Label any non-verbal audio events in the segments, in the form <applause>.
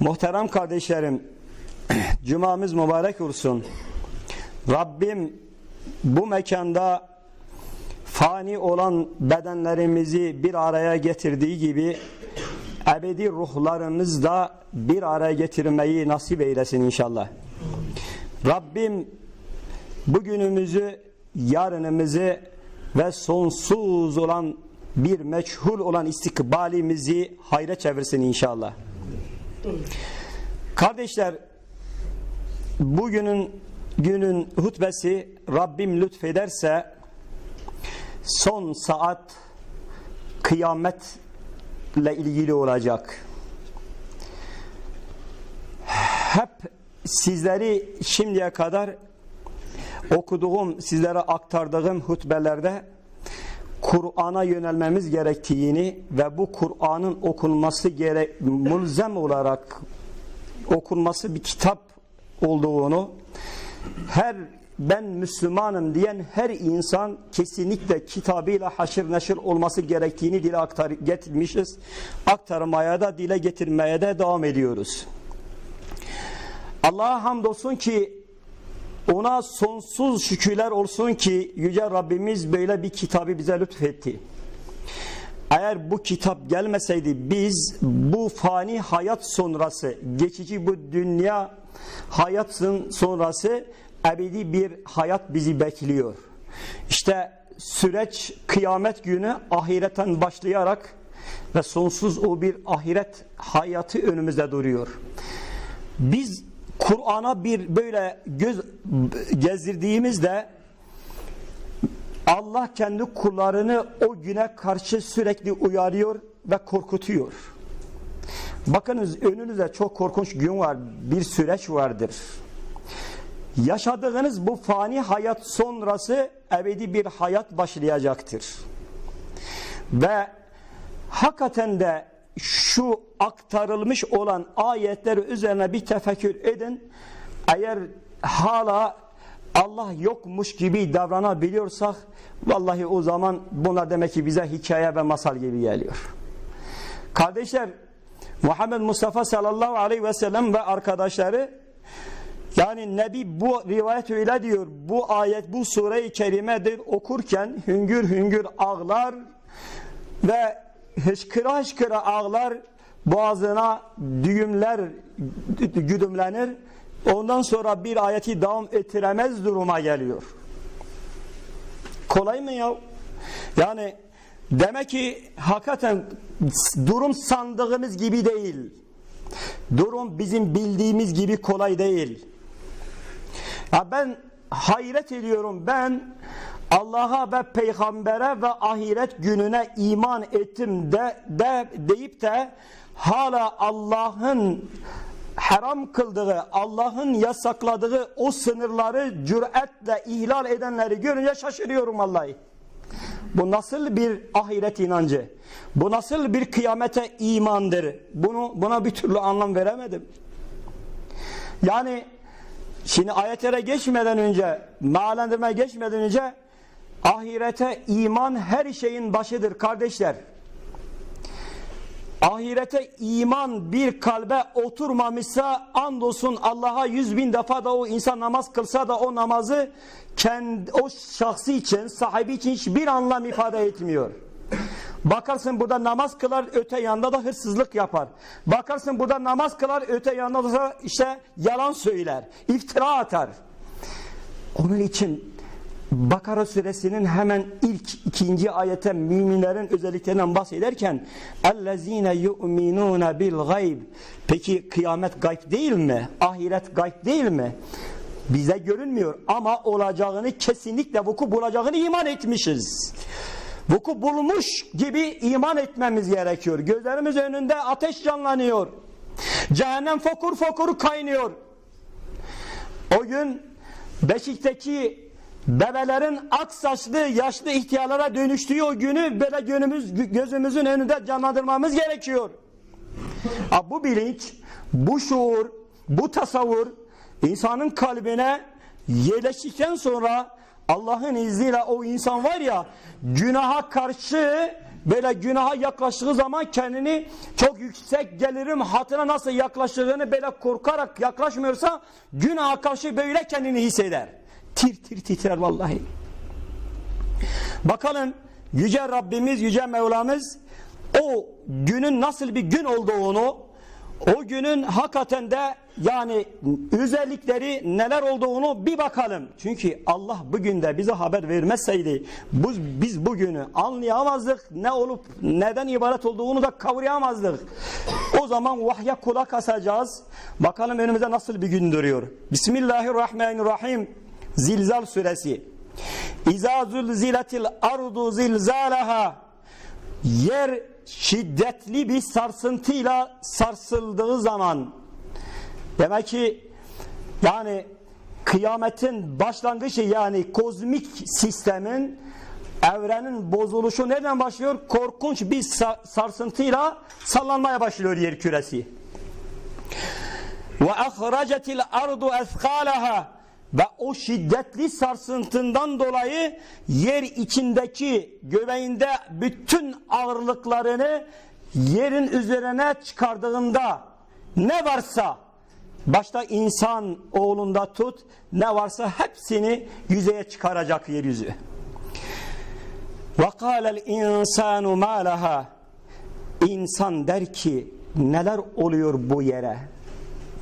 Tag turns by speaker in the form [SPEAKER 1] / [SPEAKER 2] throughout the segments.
[SPEAKER 1] Muhterem kardeşlerim, <clears throat> Cumamız mübarek olsun. Rabbim bu mekanda fani olan bedenlerimizi bir araya getirdiği gibi ebedi ruhlarımız da bir araya getirmeyi nasip eylesin inşallah. Rabbim bugünümüzü, yarınımızı ve sonsuz olan bir meçhul olan istikbalimizi hayra çevirsin inşallah. Kardeşler bugünün günün hutbesi Rabbim lütfederse son saat kıyametle ilgili olacak. Hep sizleri şimdiye kadar okuduğum, sizlere aktardığım hutbelerde Kur'an'a yönelmemiz gerektiğini ve bu Kur'an'ın okunması gerek mulzem olarak okunması bir kitap olduğunu her ben Müslümanım diyen her insan kesinlikle kitabıyla haşır neşir olması gerektiğini dile aktar getirmişiz. Aktarmaya da dile getirmeye de devam ediyoruz. Allah'a hamdolsun ki ona sonsuz şükürler olsun ki Yüce Rabbimiz böyle bir kitabı bize lütfetti. Eğer bu kitap gelmeseydi biz bu fani hayat sonrası, geçici bu dünya hayatın sonrası ebedi bir hayat bizi bekliyor. İşte süreç kıyamet günü ahiretten başlayarak ve sonsuz o bir ahiret hayatı önümüzde duruyor. Biz Kur'an'a bir böyle göz gezdirdiğimizde Allah kendi kullarını o güne karşı sürekli uyarıyor ve korkutuyor. Bakınız önünüzde çok korkunç gün var, bir süreç vardır. Yaşadığınız bu fani hayat sonrası ebedi bir hayat başlayacaktır. Ve hakikaten de şu aktarılmış olan ayetler üzerine bir tefekkür edin. Eğer hala Allah yokmuş gibi davranabiliyorsak vallahi o zaman bunlar demek ki bize hikaye ve masal gibi geliyor. Kardeşler Muhammed Mustafa sallallahu aleyhi ve sellem ve arkadaşları yani Nebi bu rivayet öyle diyor bu ayet bu sure-i kerimedir okurken hüngür hüngür ağlar ve hışkıra hışkıra ağlar boğazına düğümler güdümlenir. Ondan sonra bir ayeti devam ettiremez duruma geliyor. Kolay mı ya? Yani demek ki hakikaten durum sandığımız gibi değil. Durum bizim bildiğimiz gibi kolay değil. Ya ben hayret ediyorum. Ben Allah'a ve peygambere ve ahiret gününe iman ettim de, de deyip de hala Allah'ın haram kıldığı, Allah'ın yasakladığı o sınırları cüretle ihlal edenleri görünce şaşırıyorum vallahi. Bu nasıl bir ahiret inancı? Bu nasıl bir kıyamete imandır? Bunu buna bir türlü anlam veremedim. Yani şimdi ayetlere geçmeden önce, mealendirmeye geçmeden önce ahirete iman her şeyin başıdır kardeşler. Ahirete iman bir kalbe oturmamışsa andolsun Allah'a yüz bin defa da o insan namaz kılsa da o namazı kendi, o şahsı için, sahibi için hiçbir anlam ifade etmiyor. Bakarsın burada namaz kılar öte yanda da hırsızlık yapar. Bakarsın burada namaz kılar öte yanda da işte yalan söyler, iftira atar. Onun için Bakara suresinin hemen ilk ikinci ayete müminlerin özelliklerinden bahsederken اَلَّذ۪ينَ يُؤْمِنُونَ بِالْغَيْبِ Peki kıyamet gayb değil mi? Ahiret gayb değil mi? Bize görünmüyor ama olacağını kesinlikle vuku bulacağını iman etmişiz. Vuku bulmuş gibi iman etmemiz gerekiyor. Gözlerimiz önünde ateş canlanıyor. Cehennem fokur fokur kaynıyor. O gün Beşik'teki bebelerin ak saçlı yaşlı ihtiyarlara dönüştüğü o günü böyle gönlümüz, gözümüzün önünde canlandırmamız gerekiyor. bu bilinç, bu şuur, bu tasavvur insanın kalbine yerleştikten sonra Allah'ın izniyle o insan var ya günaha karşı böyle günaha yaklaştığı zaman kendini çok yüksek gelirim hatına nasıl yaklaştığını böyle korkarak yaklaşmıyorsa günaha karşı böyle kendini hisseder. Tir tir titrer vallahi. Bakalım Yüce Rabbimiz, Yüce Mevlamız o günün nasıl bir gün olduğunu, o günün hakikaten de yani özellikleri neler olduğunu bir bakalım. Çünkü Allah bugün de bize haber vermezseydi biz, biz bugünü anlayamazdık. Ne olup neden ibaret olduğunu da kavrayamazdık. O zaman vahye kulak asacağız. Bakalım önümüzde nasıl bir gün duruyor. Bismillahirrahmanirrahim. Zilzal suresi. İza zulziletil ardu zilzalaha yer şiddetli bir sarsıntıyla sarsıldığı zaman demek ki yani kıyametin başlangıcı yani kozmik sistemin evrenin bozuluşu nereden başlıyor? Korkunç bir sarsıntıyla sallanmaya başlıyor yer küresi. Ve ahracetil ardu eskalaha ve o şiddetli sarsıntından dolayı yer içindeki göbeğinde bütün ağırlıklarını yerin üzerine çıkardığında ne varsa başta insan oğlunda tut ne varsa hepsini yüzeye çıkaracak yeryüzü. وَقَالَ الْاِنْسَانُ مَا لَهَا İnsan der ki neler oluyor bu yere?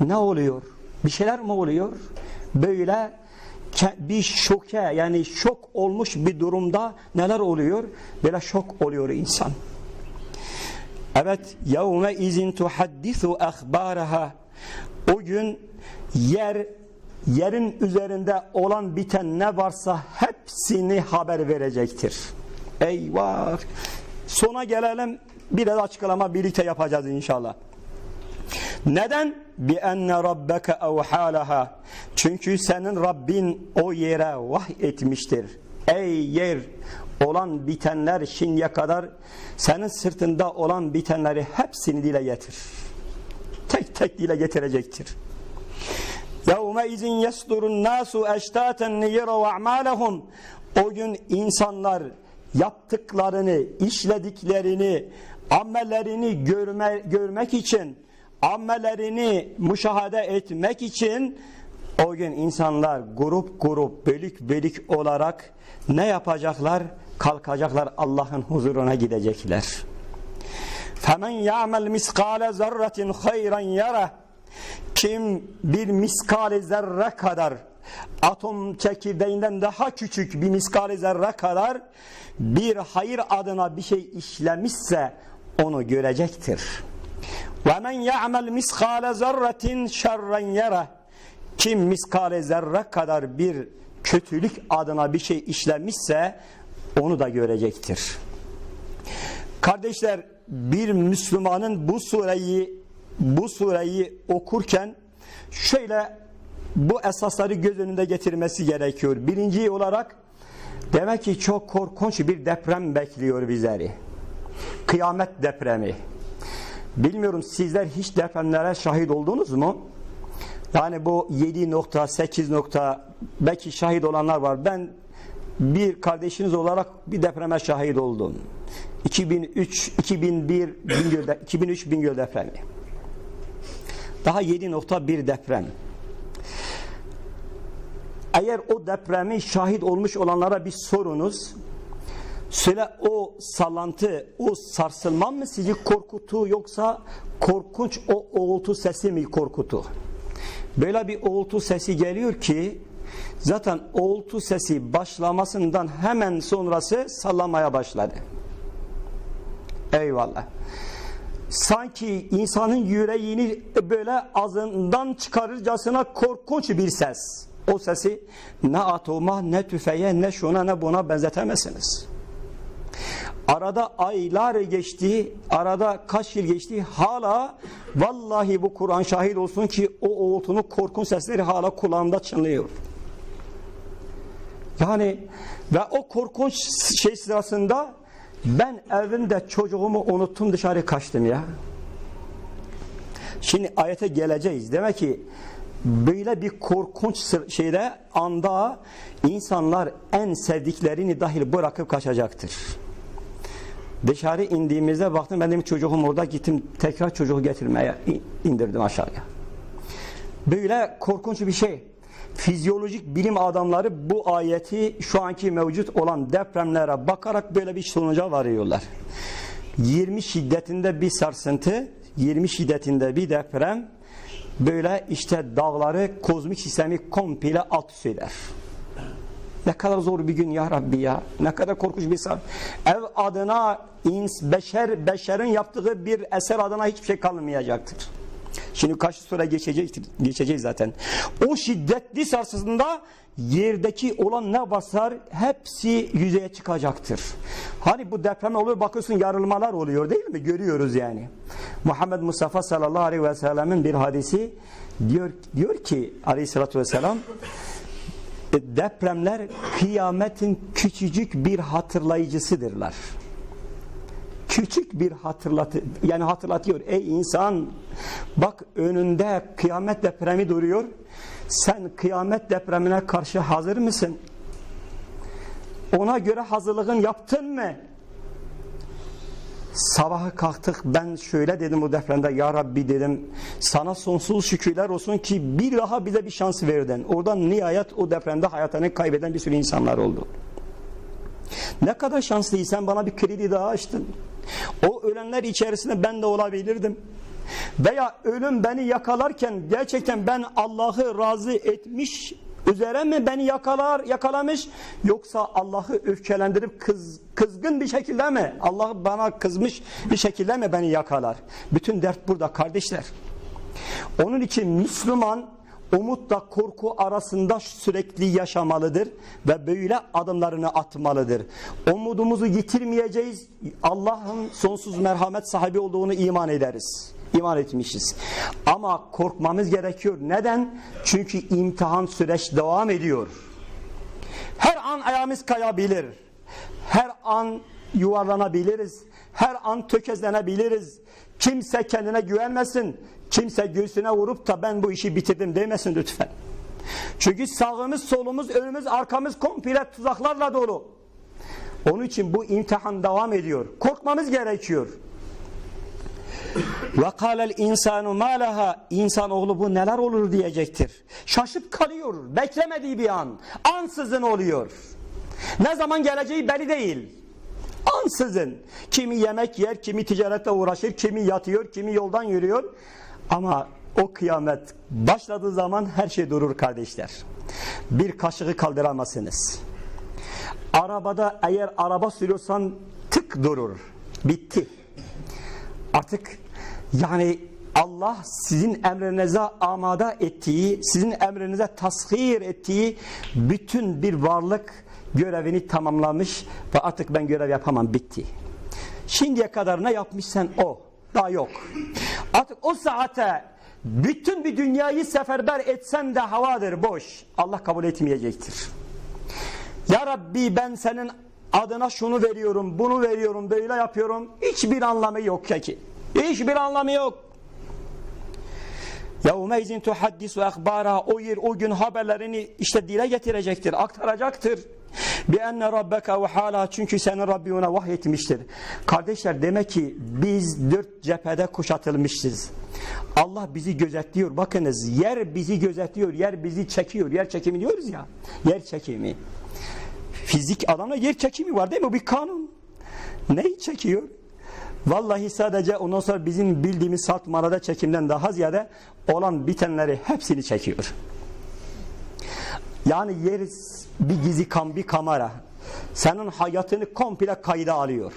[SPEAKER 1] Ne oluyor? Bir şeyler mi oluyor? Böyle bir şoke yani şok olmuş bir durumda neler oluyor? Böyle şok oluyor insan. Evet, yevme izin tuhaddisu ahbaraha. O gün yer yerin üzerinde olan biten ne varsa hepsini haber verecektir. Eyvah! Sona gelelim biraz açıklama birlikte yapacağız inşallah. Neden? Bi enne rabbeke evhalaha. Çünkü senin Rabbin o yere vah etmiştir. Ey yer olan bitenler şimdiye kadar senin sırtında olan bitenleri hepsini dile getir. Tek tek dile getirecektir. Yevme izin yesdurun nasu eştaten liyerav a'malehum. O gün insanlar yaptıklarını, işlediklerini, amellerini görme, görmek için ammelerini müşahede etmek için o gün insanlar grup grup bölük bölük olarak ne yapacaklar? Kalkacaklar Allah'ın huzuruna gidecekler. فَمَنْ يَعْمَلْ مِسْقَالَ زَرَّةٍ خَيْرًا يَرَهُ Kim bir miskale zerre kadar atom çekirdeğinden daha küçük bir miskale zerre kadar bir hayır adına bir şey işlemişse onu görecektir. وَمَنْ يَعْمَلْ مِسْخَالَ زَرَّةٍ شَرًّا يَرَهُ Kim miskale zerre kadar bir kötülük adına bir şey işlemişse onu da görecektir. Kardeşler bir Müslümanın bu sureyi bu sureyi okurken şöyle bu esasları göz önünde getirmesi gerekiyor. Birinci olarak demek ki çok korkunç bir deprem bekliyor bizleri. Kıyamet depremi. Bilmiyorum sizler hiç depremlere şahit oldunuz mu? Yani bu 7 nokta, 8 nokta belki şahit olanlar var. Ben bir kardeşiniz olarak bir depreme şahit oldum. 2003, 2001, Bingöl, 2003 Bingöl depremi. Daha 7.1 deprem. Eğer o depremi şahit olmuş olanlara bir sorunuz, Söyle o sallantı, o sarsılma mı sizi korkutu yoksa korkunç o oğultu sesi mi korkutu? Böyle bir oğultu sesi geliyor ki zaten oğultu sesi başlamasından hemen sonrası sallamaya başladı. Eyvallah. Sanki insanın yüreğini böyle ağzından çıkarırcasına korkunç bir ses. O sesi ne atoma, ne tüfeğe, ne şuna, ne buna benzetemezsiniz. Arada aylar geçti, arada kaç yıl geçti hala vallahi bu Kur'an şahit olsun ki o oğultunun korkunç sesleri hala kulağımda çınlıyor. Yani ve o korkunç şey sırasında ben evimde çocuğumu unuttum dışarı kaçtım ya. Şimdi ayete geleceğiz. Demek ki böyle bir korkunç şeyde anda insanlar en sevdiklerini dahil bırakıp kaçacaktır. Dışarı indiğimizde baktım benim çocuğum orada gittim tekrar çocuğu getirmeye indirdim aşağıya. Böyle korkunç bir şey. Fizyolojik bilim adamları bu ayeti şu anki mevcut olan depremlere bakarak böyle bir sonuca varıyorlar. 20 şiddetinde bir sarsıntı, 20 şiddetinde bir deprem böyle işte dağları, kozmik sistemi komple alt üst eder. Ne kadar zor bir gün ya Rabbi ya. Ne kadar korkunç bir saat. Ev adına ins, beşer, beşerin yaptığı bir eser adına hiçbir şey kalmayacaktır. Şimdi kaç sonra geçeceğiz, geçeceğiz zaten. O şiddetli sarsıntında yerdeki olan ne basar hepsi yüzeye çıkacaktır. Hani bu deprem oluyor bakıyorsun yarılmalar oluyor değil mi? Görüyoruz yani. Muhammed Mustafa sallallahu aleyhi ve sellemin bir hadisi diyor, diyor ki aleyhissalatü vesselam depremler kıyametin küçücük bir hatırlayıcısıdırlar. Küçük bir hatırlatı yani hatırlatıyor. Ey insan bak önünde kıyamet depremi duruyor. Sen kıyamet depremine karşı hazır mısın? Ona göre hazırlığın yaptın mı? Sabaha kalktık ben şöyle dedim bu depremde ya Rabbi dedim sana sonsuz şükürler olsun ki bir daha bize bir şans verdin. Oradan nihayet o depremde hayatını kaybeden bir sürü insanlar oldu. Ne kadar şanslıyım sen bana bir kredi daha açtın. O ölenler içerisinde ben de olabilirdim. Veya ölüm beni yakalarken gerçekten ben Allah'ı razı etmiş üzere mi beni yakalar yakalamış yoksa Allah'ı öfkelendirip kız, kızgın bir şekilde mi Allah bana kızmış bir şekilde mi beni yakalar bütün dert burada kardeşler onun için Müslüman umutla korku arasında sürekli yaşamalıdır ve böyle adımlarını atmalıdır. Umudumuzu yitirmeyeceğiz. Allah'ın sonsuz merhamet sahibi olduğunu iman ederiz. İman etmişiz. Ama korkmamız gerekiyor. Neden? Çünkü imtihan süreç devam ediyor. Her an ayağımız kayabilir. Her an yuvarlanabiliriz. Her an tökezlenebiliriz. Kimse kendine güvenmesin. Kimse göğsüne vurup da ben bu işi bitirdim demesin lütfen. Çünkü sağımız, solumuz, önümüz, arkamız komple tuzaklarla dolu. Onun için bu imtihan devam ediyor. Korkmamız gerekiyor. Kâlel insanu mâ leha İnsanoğlu bu neler olur diyecektir. Şaşıp kalıyor. Beklemediği bir an. Ansızın oluyor. Ne zaman geleceği belli değil. Ansızın. Kimi yemek yer, kimi ticaretle uğraşır, kimi yatıyor, kimi yoldan yürüyor. Ama o kıyamet başladığı zaman her şey durur kardeşler. Bir kaşığı kaldıramazsınız. Arabada eğer araba sürüyorsan tık durur. Bitti. Artık yani Allah sizin emrinize amada ettiği, sizin emrinize tasvir ettiği bütün bir varlık görevini tamamlamış ve artık ben görev yapamam bitti. Şimdiye kadar ne yapmışsan o. Daha yok. Artık o saate bütün bir dünyayı seferber etsen de havadır boş. Allah kabul etmeyecektir. Ya Rabbi ben senin adına şunu veriyorum, bunu veriyorum, böyle yapıyorum. Hiçbir anlamı yok ki. Hiçbir anlamı yok. يَوْمَيْزٍ تُحَدِّسُ اَخْبَارَهَا O yer o gün haberlerini işte dile getirecektir, aktaracaktır. بِأَنَّ رَبَّكَ وَحَالَهَا Çünkü senin Rabbi ona vahyetmiştir. Kardeşler demek ki biz dört cephede kuşatılmışız. Allah bizi gözetliyor. Bakınız yer bizi gözetliyor, yer bizi çekiyor. Yer çekimi diyoruz ya, yer çekimi. Fizik alana yer çekimi var değil mi? Bu bir kanun. Neyi çekiyor? Vallahi sadece ondan sonra bizim bildiğimiz salt manada çekimden daha ziyade olan bitenleri hepsini çekiyor. Yani yer bir gizli kam bir kamera. Senin hayatını komple kayda alıyor.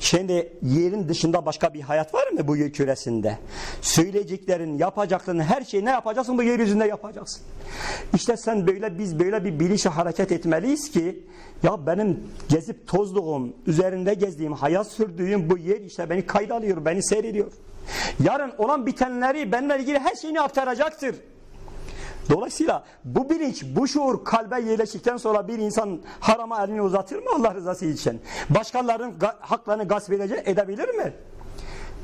[SPEAKER 1] Şimdi yerin dışında başka bir hayat var mı bu yer küresinde? Söyleyeceklerin, yapacakların her şeyi ne yapacaksın bu yeryüzünde yapacaksın. İşte sen böyle biz böyle bir bilinçle hareket etmeliyiz ki ya benim gezip tozduğum, üzerinde gezdiğim, hayat sürdüğüm bu yer işte beni kayda alıyor, beni seyrediyor. Yarın olan bitenleri benimle ilgili her şeyini aktaracaktır. Dolayısıyla bu bilinç, bu şuur kalbe yerleştikten sonra bir insan harama elini uzatır mı Allah rızası için? Başkalarının haklarını gasp edebilir mi?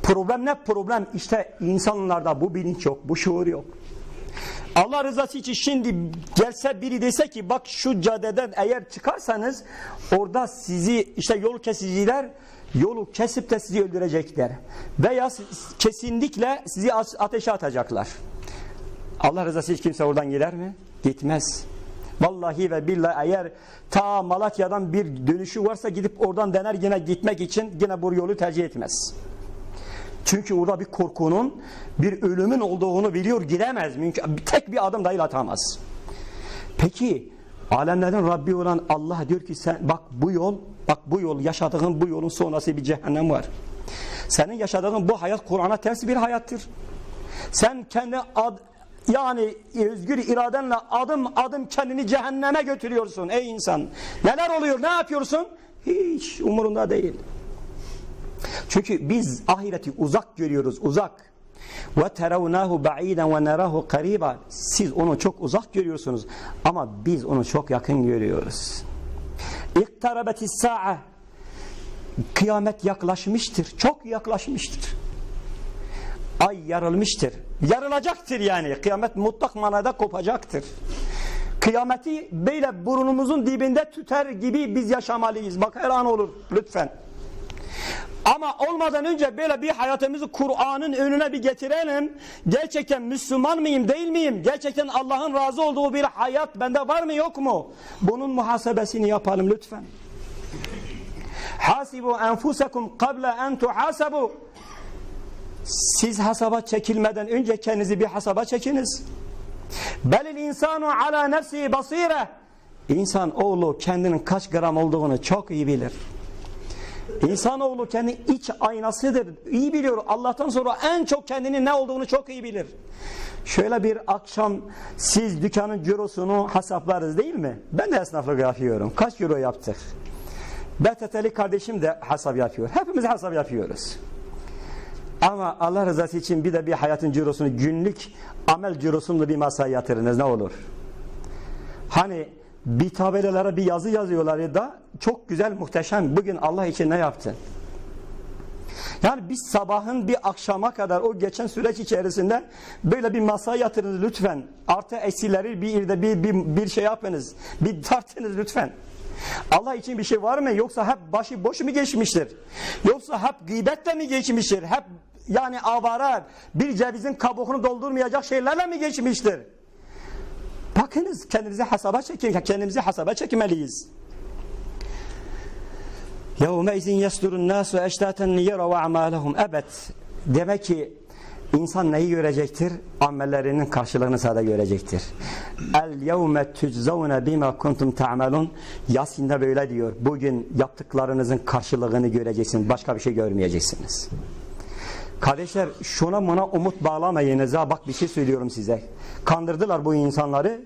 [SPEAKER 1] Problem ne? Problem işte insanlarda bu bilinç yok, bu şuur yok. Allah rızası için şimdi gelse biri dese ki bak şu caddeden eğer çıkarsanız orada sizi işte yol kesiciler yolu kesip de sizi öldürecekler. Veya kesinlikle sizi ateşe atacaklar. Allah rızası hiç kimse oradan gider mi? Gitmez. Vallahi ve billahi eğer ta Malatya'dan bir dönüşü varsa gidip oradan dener yine gitmek için yine bu yolu tercih etmez. Çünkü orada bir korkunun, bir ölümün olduğunu biliyor, gidemez. Mümkün, tek bir adım dahi atamaz. Peki, alemlerin Rabbi olan Allah diyor ki sen bak bu yol, bak bu yol, yaşadığın bu yolun sonrası bir cehennem var. Senin yaşadığın bu hayat Kur'an'a ters bir hayattır. Sen kendi ad, yani özgür iradenle adım adım kendini cehenneme götürüyorsun ey insan. Neler oluyor, ne yapıyorsun? Hiç umurunda değil. Çünkü biz ahireti uzak görüyoruz, uzak. Ve teravnahu ba'iden ve narahu qariba. Siz onu çok uzak görüyorsunuz ama biz onu çok yakın görüyoruz. İktarabetis sa'a. Kıyamet yaklaşmıştır, çok yaklaşmıştır. Ay yarılmıştır. Yarılacaktır yani. Kıyamet mutlak manada kopacaktır. Kıyameti böyle burnumuzun dibinde tüter gibi biz yaşamalıyız. Bak her an olur lütfen. Ama olmadan önce böyle bir hayatımızı Kur'an'ın önüne bir getirelim. Gerçekten Müslüman mıyım değil miyim? Gerçekten Allah'ın razı olduğu bir hayat bende var mı yok mu? Bunun muhasebesini yapalım lütfen. Hasibu enfusakum qabla en tuhasabu. Siz hasaba çekilmeden önce kendinizi bir hasaba çekiniz. Belil insanu ala nefsi basire. İnsan oğlu kendinin kaç gram olduğunu çok iyi bilir. İnsanoğlu kendi iç aynasıdır. İyi biliyor. Allah'tan sonra en çok kendinin ne olduğunu çok iyi bilir. Şöyle bir akşam siz dükkanın cirosunu hesaplarız değil mi? Ben de esnaflık yapıyorum. Kaç euro yaptık? BTT'li kardeşim de hesap yapıyor. Hepimiz hesap yapıyoruz. Ama Allah rızası için bir de bir hayatın cirosunu günlük amel cirosunu bir masaya yatırınız ne olur? Hani bir tabelalara bir yazı yazıyorlar ya da çok güzel muhteşem bugün Allah için ne yaptın? Yani biz sabahın bir akşama kadar o geçen süreç içerisinde böyle bir masaya yatırınız lütfen. Artı eksileri bir yerde bir, bir, bir şey yapınız. Bir tartınız lütfen. Allah için bir şey var mı? Yoksa hep başı boş mu geçmiştir? Yoksa hep gıybetle mi geçmiştir? Hep yani avara bir cevizin kabuğunu doldurmayacak şeylerle mi geçmiştir? Bakınız kendinize hesaba çekin. Kendimizi hesaba çekmeliyiz. يَوْمَئِذٍ يَسْدُرُ النَّاسُ اَشْتَاتًا لِيَرَ وَعْمَالَهُمْ Evet. Demek ki insan neyi görecektir? Amellerinin karşılığını sadece görecektir. El yevme tüczavne bima kuntum ta'malun. Yasin'de böyle diyor. Bugün yaptıklarınızın karşılığını göreceksiniz. Başka bir şey görmeyeceksiniz. Kardeşler şuna buna umut bağlamayınız ha bak bir şey söylüyorum size. Kandırdılar bu insanları.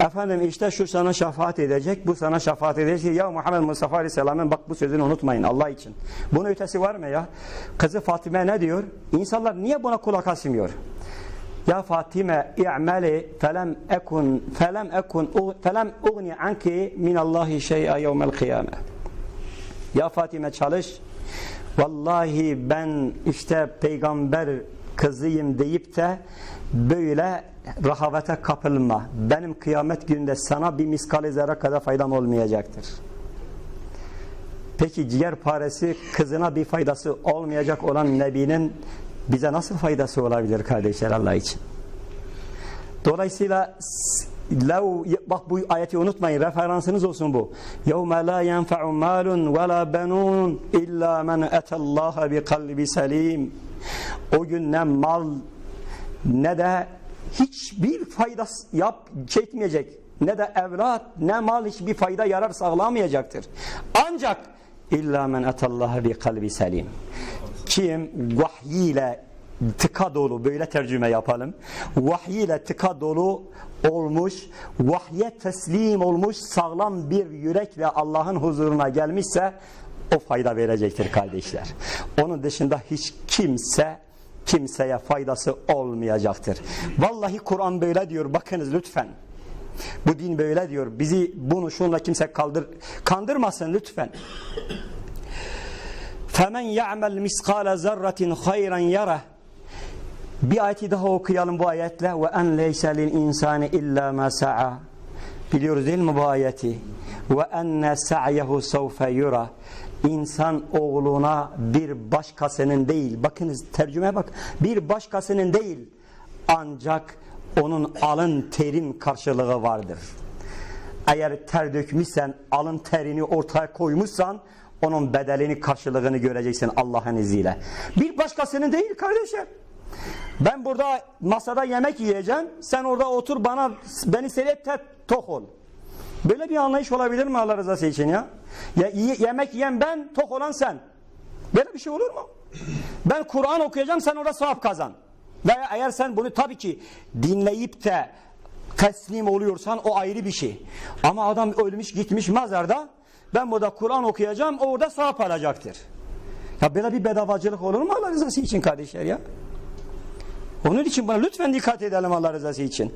[SPEAKER 1] Efendim işte şu sana şefaat edecek, bu sana şefaat edecek. Ya Muhammed Mustafa Aleyhisselam'ın bak bu sözünü unutmayın Allah için. Bunun ötesi var mı ya? Kızı Fatime ne diyor? İnsanlar niye buna kulak asmıyor? Ya Fatime i'mali felem ekun felem ekun felem ugni anki min Allahi şey'a yevmel kıyame. Ya Fatime çalış. Vallahi ben işte peygamber kızıyım deyip de böyle rahavete kapılma. Benim kıyamet gününde sana bir miskali zerre kadar faydam olmayacaktır. Peki ciğer paresi kızına bir faydası olmayacak olan Nebi'nin bize nasıl faydası olabilir kardeşler Allah için? Dolayısıyla Lev, bak bu ayeti unutmayın referansınız olsun bu. يَوْمَ لَا يَنْفَعُ مَالٌ وَلَا بَنُونَ اِلَّا مَنْ اَتَى اللّٰهَ بِقَلْبِ سَلِيمٍ O gün ne mal ne de hiçbir fayda yap çekmeyecek. Ne de evlat ne mal hiçbir fayda yarar sağlamayacaktır. Ancak illa men etallaha bi kalbi selim. Kim vahyiyle tıka dolu böyle tercüme yapalım. Vahyiyle tıka dolu olmuş, vahye teslim olmuş sağlam bir yürekle Allah'ın huzuruna gelmişse o fayda verecektir kardeşler. Onun dışında hiç kimse kimseye faydası olmayacaktır. Vallahi Kur'an böyle diyor bakınız lütfen. Bu din böyle diyor. Bizi bunu şunla kimse kaldır, kandırmasın lütfen. فَمَنْ يَعْمَلْ مِسْقَالَ زَرَّةٍ خَيْرًا يَرَهُ bir ayeti daha okuyalım bu ayetle. Ve en leyse lil insani illa ma sa'a. Biliyoruz değil mi bu ayeti? Ve enne sa'yehu sevfe yura. İnsan oğluna bir başkasının değil. Bakınız tercüme bak. Bir başkasının değil. Ancak onun alın terin karşılığı vardır. Eğer ter dökmüşsen, alın terini ortaya koymuşsan onun bedelini karşılığını göreceksin Allah'ın izniyle. Bir başkasının değil kardeşler. Ben burada masada yemek yiyeceğim. Sen orada otur bana beni seyret tek tok ol. Böyle bir anlayış olabilir mi Allah rızası için ya? ya ye- yemek yiyen ben, tok olan sen. Böyle bir şey olur mu? Ben Kur'an okuyacağım sen orada sevap kazan. Veya eğer sen bunu tabii ki dinleyip de teslim oluyorsan o ayrı bir şey. Ama adam ölmüş gitmiş mezarda ben burada Kur'an okuyacağım orada sevap alacaktır. Ya böyle bir bedavacılık olur mu Allah rızası için kardeşler ya? Onun için buna lütfen dikkat edelim Allah rızası için.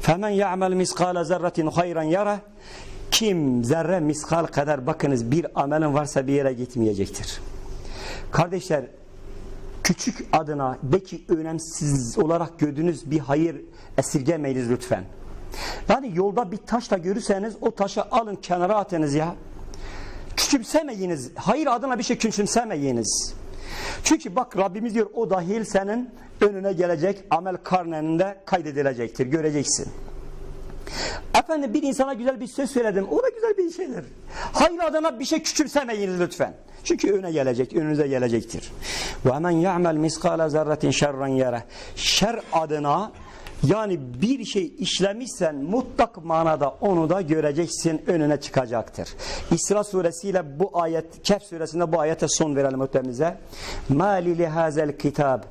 [SPEAKER 1] Femen ya'mel miskale zerretin hayran yara. Kim zerre miskal kadar bakınız bir amelin varsa bir yere gitmeyecektir. Kardeşler küçük adına belki önemsiz olarak gördüğünüz bir hayır esirgemeyiniz lütfen. Yani yolda bir taş da görürseniz o taşı alın kenara atınız ya. Küçümsemeyiniz. Hayır adına bir şey küçümsemeyiniz. Çünkü bak Rabbimiz diyor o dahil senin önüne gelecek amel karneninde kaydedilecektir. Göreceksin. Efendim bir insana güzel bir söz söyledim. O da güzel bir şeydir. Hayır adına bir şey küçümsemeyiniz lütfen. Çünkü öne gelecek, önünüze gelecektir. Ve men ya'mel miskale zerretin şerran yere. Şer adına yani bir şey işlemişsen mutlak manada onu da göreceksin, önüne çıkacaktır. İsra suresiyle bu ayet, Kehf suresinde bu ayete son verelim ötemize. Li hazel kitab.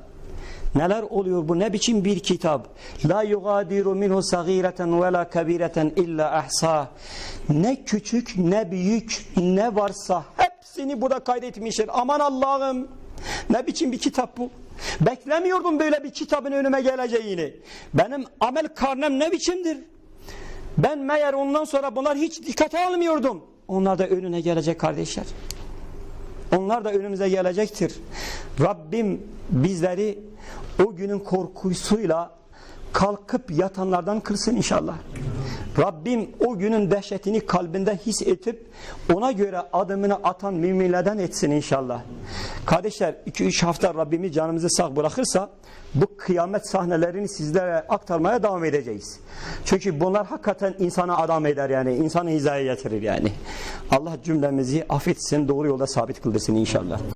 [SPEAKER 1] Neler oluyor bu ne biçim bir kitap? La yugadiru minhu sagireten ve la kabireten illa ahsa. Ne küçük ne büyük ne varsa hepsini burada kaydetmişler. Aman Allah'ım ne biçim bir kitap bu? Beklemiyordum böyle bir kitabın önüme geleceğini. Benim amel karnem ne biçimdir? Ben meğer ondan sonra bunlar hiç dikkate almıyordum. Onlar da önüne gelecek kardeşler. Onlar da önümüze gelecektir. Rabbim bizleri o günün korkusuyla kalkıp yatanlardan kılsın inşallah. Rabbim o günün dehşetini kalbinde his etip ona göre adımını atan müminlerden etsin inşallah. Kardeşler 2-3 hafta Rabbimiz canımızı sağ bırakırsa bu kıyamet sahnelerini sizlere aktarmaya devam edeceğiz. Çünkü bunlar hakikaten insana adam eder yani insanı hizaya getirir yani. Allah cümlemizi affetsin doğru yolda sabit kıldırsın inşallah.